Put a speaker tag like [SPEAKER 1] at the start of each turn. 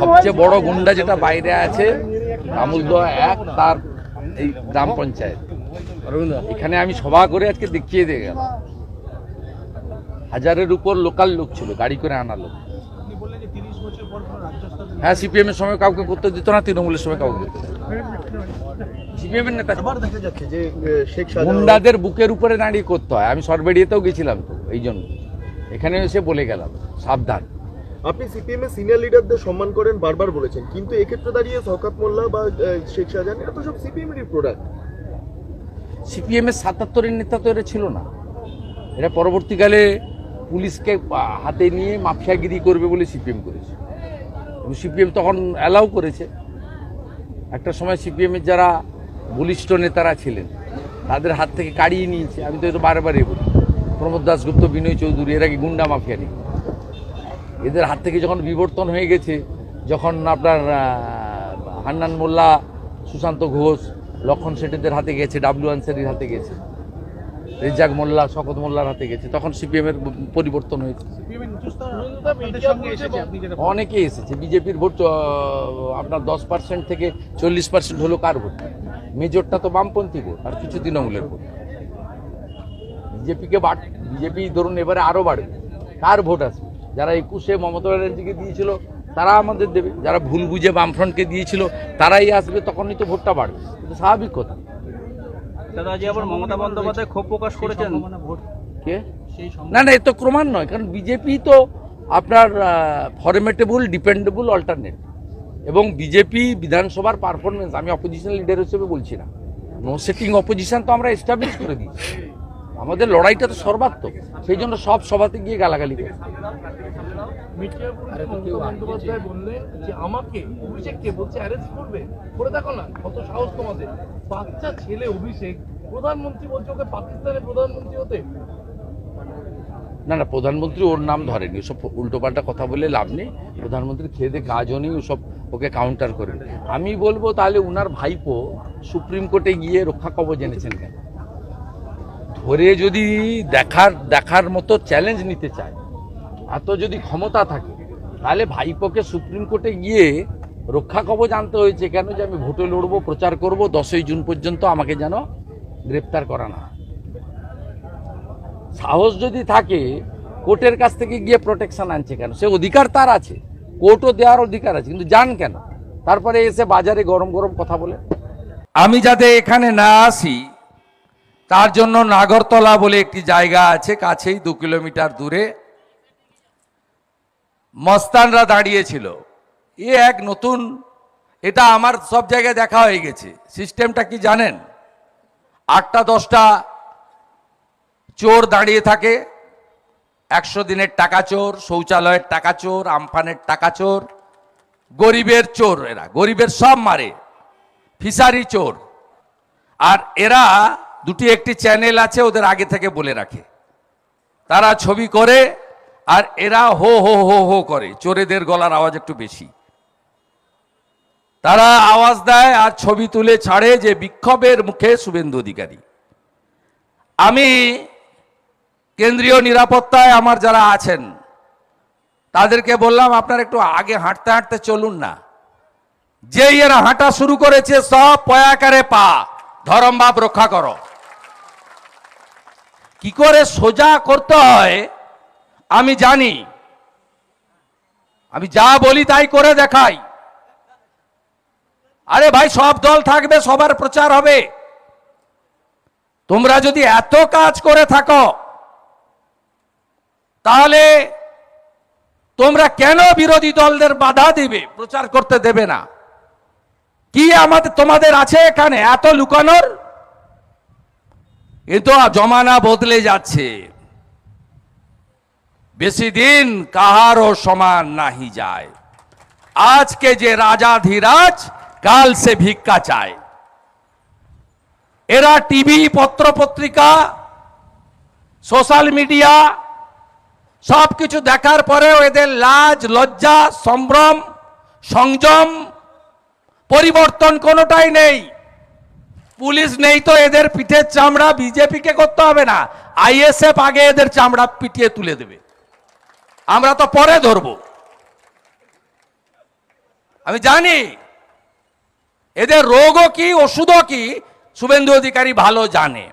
[SPEAKER 1] সবচেয়ে বড় গুন্ডা যেটা বাইরে আছে আমুলদহ এক তার এই গ্রাম পঞ্চায়েত। এখানে আমি সভা করে আজকে দেখিয়ে দিয়ে গেলাম। হাজারের উপর লোকাল লোক ছিল গাড়ি করে আনা লোক। হ্যাঁ সিপিএম এর সময় কাউকে করতে দিত না তৃণমূলের সময় কাউকে সিপিএম এর নেতা গুন্ডাদের বুকের উপরে দাঁড়িয়ে করতে হয়। আমি সরবেড়িয়েতেও গেছিলাম তো এই জন্য। এখানে এসে বলে গেলাম সাবধান।
[SPEAKER 2] আপনি সিপিএম এর সিনিয়র লিডারদের সম্মান করেন, বারবার বলেছেন। কিন্তু এক্ষেত্রে দাঁড়িয়ে শওকত মোল্লা বা শেখ শাহজাহান এটা তো সব সিপিএম এরই প্রোডাক্ট
[SPEAKER 1] সিপিএম এর সাতাত্তরের নেতা তো এরা ছিল না। এরা পরবর্তীকালে পুলিশকে হাতে নিয়ে মাফিয়াগিরি করবে বলে সিপিএম করেছে। সিপিএম তখন অ্যালাউ করেছে। একটা সময় সিপিএমের যারা বলিষ্ঠ নেতারা ছিলেন, তাদের হাত থেকে কাড়িয়ে নিয়েছে। আমি তো এটা বারবারই বলি। প্রমোদ দাসগুপ্ত বিনয় চৌধুরী, এরা কি গুন্ডা মাফিয়া নেই এদের হাত থেকে যখন বিবর্তন হয়ে গেছে যখন আপনার হান্নান মোল্লা সুশান্ত ঘোষ লক্ষণ শেঠিদের হাতে গেছে ডাব্লিউ আনসারির হাতে গেছে রেজাক মোল্লা শকত মোল্লার হাতে গেছে তখন সিপিএম এর পরিবর্তন হয়েছে। অনেকে এসেছে বিজেপির ভোট আপনার দশ পার্সেন্ট থেকে চল্লিশ পার্সেন্ট হলো কার ভোট? মেজরটা তো বামপন্থী ভোট আর কিছু তৃণমূলের ভোট। বিজেপিকে বাড় বিজেপি ধরুন এবারে আরও বাড়বে কার ভোট আসবে যারা একুশে মমতা ব্যানার্জিকে দিয়েছিল তারা আমাদের দেবে। যারা ভুল বুঝে বামফ্রন্টকে দিয়েছিল তারাই আসবে তখনই তো ভোটটা বাড়বে। এটা স্বাভাবিক কথা।
[SPEAKER 3] দাদা আজ আবার মমতা বন্দ্যোপাধ্যায় ক্ষোভ প্রকাশ করেছেন?
[SPEAKER 1] কে? না না এ তো ক্রমান্বয় কারণ বিজেপি তো আপনার ফরমেটেবল ডিপেন্ডেবল অল্টারনেট এবং বিজেপি বিধানসভার পারফরমেন্স আমি অপোজিশন লিডার হিসেবে বলছি না। নো সেটিং অপোজিশন তো আমরা এস্টাবলিশ করে দিয়েছি। আমাদের লড়াইটা তো সর্বাত্মক। সেই জন্য সব সভাতে গিয়ে গালাগালি করে।
[SPEAKER 4] মির্জাপুরে মমতা বন্দ্যোপাধ্যায় বললেন যে আমাকে অভিষেককে বলছে অ্যারেস্ট করবে। করে দেখো না কত সাহস তোমাদের। বাচ্চা ছেলে অভিষেক প্রধানমন্ত্রী বলছে ওকে পাকিস্তানের প্রধানমন্ত্রী হতে।
[SPEAKER 1] না না প্রধানমন্ত্রী ওর নাম ধরেনি। ওসব উল্টোপাল্টা কথা বলে লাভ নেই। প্রধানমন্ত্রী খেয়ে দিয়ে কাজও নেই ওসব ওকে কাউন্টার করবে আমি বলব তাহলে উনার ভাইপো সুপ্রিম কোর্টে গিয়ে রক্ষা কবচ জেনেছেন কেন? ধরে যদি দেখার দেখার মতো চ্যালেঞ্জ নিতে চায় এত যদি ক্ষমতা থাকে, তাহলে ভাইপোকে সুপ্রিম কোর্টে গিয়ে রক্ষা কবচ আনতে হয়েছে কেন যে আমি ভোটে লড়বো, প্রচার করব, দশই জুন পর্যন্ত আমাকে যেন গ্রেপ্তার করা না। সাহস যদি থাকে, কোর্টের কাছ থেকে গিয়ে প্রোটেকশন আনছে কেন? সে অধিকার তার আছে, কোর্টও দেওয়ার অধিকার আছে, কিন্তু যান কেন? তারপরে এসে বাজারে গরম গরম কথা বলে। আমি যাতে এখানে না আসি তার জন্য নাগরতলা বলে একটি জায়গা আছে, কাছেই দু কিলোমিটার দূরে। মস্তানরা দাঁড়িয়েছিল। এ এক নতুন, এটা আমার সব জায়গায় দেখা হয়ে গেছে। সিস্টেমটা কি জানেন? আটটা, দশটা চোর দাঁড়িয়ে থাকে। একশো দিনের টাকা চোর, শৌচালয়ের টাকা চোর, আমফানের টাকা চোর, গরিবের চোর এরা। গরিবের সব মারে। ফিসারি চোর। আর এরা দুটি একটি চ্যানেল আছে, ওদের আগে থেকে বলে রাখে। তারা ছবি করে আর এরা হো হো হো হো করে, চোরেদের গলার আওয়াজ একটু বেশি। তারা আওয়াজ দেয় আর ছবি তুলে ছাড়ে যে বিক্ষোভের মুখে শুভেন্দু অধিকারী। আমি কেন্দ্রীয় নিরাপত্তায় আমার যারা আছেন, তাদেরকে বললাম, আপনারা একটু আগে হাঁটতে হাঁটতে চলুন না। যেই এরা হাঁটা শুরু করেছে, সব পয়াকারে পা ধরম বাপ রক্ষা করো। কি করে সোজা করতে হয়, আমি জানি। আমি যা বলি তাই করে দেখাই। আরে ভাই, সব দল থাকবে, সবার প্রচার হবে। তোমরা যদি এত কাজ করে থাকো, তাহলে তোমরা কেন বিরোধী দলদের বাধা দিবে, প্রচার করতে দেবে না? কি আমাদের, তোমাদের আছে এখানে এত লুকানোর? কিন্তু জমানা বদলে যাচ্ছে। বেশি দিন কাহারও সমান নাহি যায়। আজকে যে রাজা ধীরাজ, কাল সে ভিক্ষা চায়। এরা টিভি পত্র পত্রিকা সোশ্যাল মিডিয়া সব কিছু দেখার পরেও এদের লাজ, লজ্জা, সম্ভ্রম, সংযম পরিবর্তন কোনোটাই নেই। পুলিশ নেই তো এদের পিঠের চামড়া, বিজেপিকে করতে হবে না। আইএসএফ আগে এদের চামড়া পিটিয়ে তুলে দেবে। আমরা তো পরে ধরব। আমি জানি, এদের রোগও কি, ওষুধও কি, শুভেন্দু অধিকারী ভালো জানে।